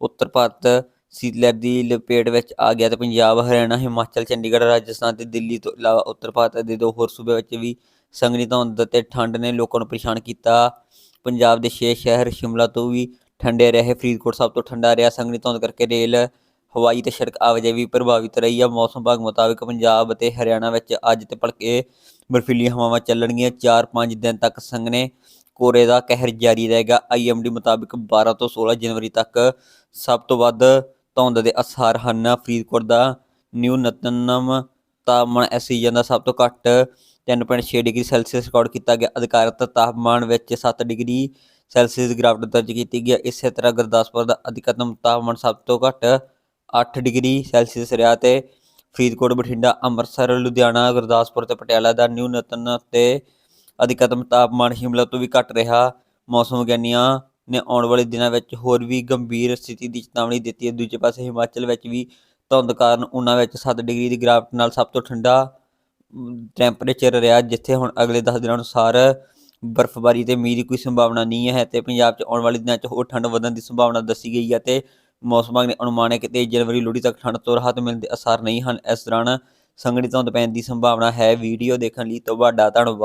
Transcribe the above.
ਉੱਤਰ Bharat sealer ਦੀ ਲਪੇਟ ਵਿੱਚ ਆ ਗਿਆ ਤੇ ਪੰਜਾਬ, ਹਰਿਆਣਾ, ਹਿਮਾਚਲ, ਚੰਡੀਗੜ੍ਹ, ਰਾਜਸਥਾਨ ਤੇ ਦਿੱਲੀ ਤੋਂ ਇਲਾਵਾ ਉੱਤਰ ਭਾਰਤ ਦੇ ਦੋ ਹੋਰ ਸੂਬੇ ਵਿੱਚ ਵੀ ਸੰਘਣੀ ਧੁੰਦ ਤੇ ਠੰਡ ਨੇ ਲੋਕਾਂ ਨੂੰ ਪਰੇਸ਼ਾਨ ਕੀਤਾ। ਪੰਜਾਬ ਦੇ ਛੇ ਸ਼ਹਿਰ ਸ਼ਿਮਲਾ ਤੋਂ ਵੀ ਠੰਡੇ ਰਹੇ, ਫਰੀਦਕੋਟ ਸਭ ਤੋਂ ਠੰਡਾ ਰਿਹਾ। ਸੰਘਣੀ ਧੁੰਦ ਕਰਕੇ ਰੇਲ, ਹਵਾਈ ਤੇ ਸੜਕ ਆਵਾਜਾਈ ਵੀ ਪ੍ਰਭਾਵਿਤ ਰਹੀ ਆ। ਮੌਸਮ ਵਿਭਾਗ ਮੁਤਾਬਕ ਪੰਜਾਬ ਅਤੇ ਹਰਿਆਣਾ ਵਿੱਚ ਅੱਜ ਤੇ ਭਲਕੇ ਬਰਫੀਲੀਆਂ ਹਵਾਵਾਂ ਚੱਲਣਗੀਆਂ। 4-5 ਦਿਨ ਤੱਕ ਸੰਘਣੇ ਕੋਰੇ ਦਾ ਕਹਿਰ ਜਾਰੀ ਰਹੇਗਾ ਆਈਐਮਡੀ ਮੁਤਾਬਕ 12 ਤੋਂ 16 ਜਨਵਰੀ ਤੱਕ ਸਭ ਤੋਂ ਵੱਧ ਧੁੰਦ ਦੇ ਅਸਰ ਹਨ। ਫਰੀਦਕੋਟ ਦਾ ਨਿਊਨਤਮ ਤਾਪਮਾਨ ਇਸ ਸੀਜ਼ਨ ਦਾ ਸਭ ਤੋਂ ਘੱਟ 3.6 ਡਿਗਰੀ ਸੈਲਸੀਅਸ ਰਿਕਾਰਡ ਕੀਤਾ ਗਿਆ। ਅਧਿਕਾਰਤ ਤਾਪਮਾਨ ਵਿੱਚ 7 ਡਿਗਰੀ ਸੈਲਸੀਅਸ ਗਿਰਾਵਟ ਦਰਜ ਕੀਤੀ ਗਈ। ਇਸੇ ਤਰ੍ਹਾਂ ਗੁਰਦਾਸਪੁਰ ਦਾ ਅਧਿਕਤਮ ਤਾਪਮਾਨ ਸਭ ਤੋਂ ਘੱਟ 8 ਡਿਗਰੀ ਸੈਲਸੀਅਸ ਰਿਹਾ ਤੇ ਫਰੀਦਕੋਟ, ਬਠਿੰਡਾ, ਅੰਮ੍ਰਿਤਸਰ, ਲੁਧਿਆਣਾ, ਗੁਰਦਾਸਪੁਰ ਤੇ ਪਟਿਆਲਾ ਦਾ ਨਿਊਨਤਮ ਤੇ ਅਧਿਕਤਮ ਤਾਪਮਾਨ ਸ਼ਿਮਲਾ ਤੋਂ ਵੀ ਘੱਟ ਰਿਹਾ। ਮੌਸਮ ਵਿਗਿਆਨੀਆਂ ਨੇ ਆਉਣ ਵਾਲੇ ਦਿਨਾਂ ਵਿੱਚ ਹੋਰ ਵੀ ਗੰਭੀਰ ਸਥਿਤੀ ਦੀ ਚੇਤਾਵਨੀ ਦਿੱਤੀ ਹੈ। ਦੂਜੇ ਪਾਸੇ ਹਿਮਾਚਲ ਵਿੱਚ ਵੀ ਧੁੰਦ ਕਾਰਨ ਉਹਨਾਂ ਵਿੱਚ 7 ਡਿਗਰੀ ਦੀ ਗਿਰਾਵਟ ਨਾਲ ਸਭ ਤੋਂ ਠੰਡਾ ਟੈਂਪਰੇਚਰ ਰਿਹਾ, ਜਿੱਥੇ ਹੁਣ ਅਗਲੇ 10 ਦਿਨਾਂ ਅਨੁਸਾਰ ਬਰਫ਼ਬਾਰੀ ਤੇ ਮੀਂਹ ਦੀ ਕੋਈ ਸੰਭਾਵਨਾ ਨਹੀਂ ਹੈ ਤੇ ਪੰਜਾਬ 'ਚ ਆਉਣ ਵਾਲੇ ਦਿਨਾਂ 'ਚ ਹੋਰ ਠੰਡ ਵਧਣ ਦੀ ਸੰਭਾਵਨਾ ਦੱਸੀ ਗਈ ਹੈ ਤੇ ਮੌਸਮ ਵਿਭਾਗ ਨੇ ਅਨੁਮਾਨ ਹੈ ਕਿ 23 ਜਨਵਰੀ, ਲੋਹੜੀ ਤੱਕ ਠੰਡ ਤੋਂ ਰਾਹਤ ਮਿਲਣ ਦੇ ਅਸਾਰ ਨਹੀਂ ਹਨ। ਇਸ ਦੌਰਾਨ ਸੰਘਣੀ ਧੁੰਦ ਪੈਣ ਦੀ ਸੰਭਾਵਨਾ ਹੈ। ਵੀਡੀਓ ਦੇਖਣ ਲਈ ਤੁਹਾਡਾ ਧੰਨਵਾਦ।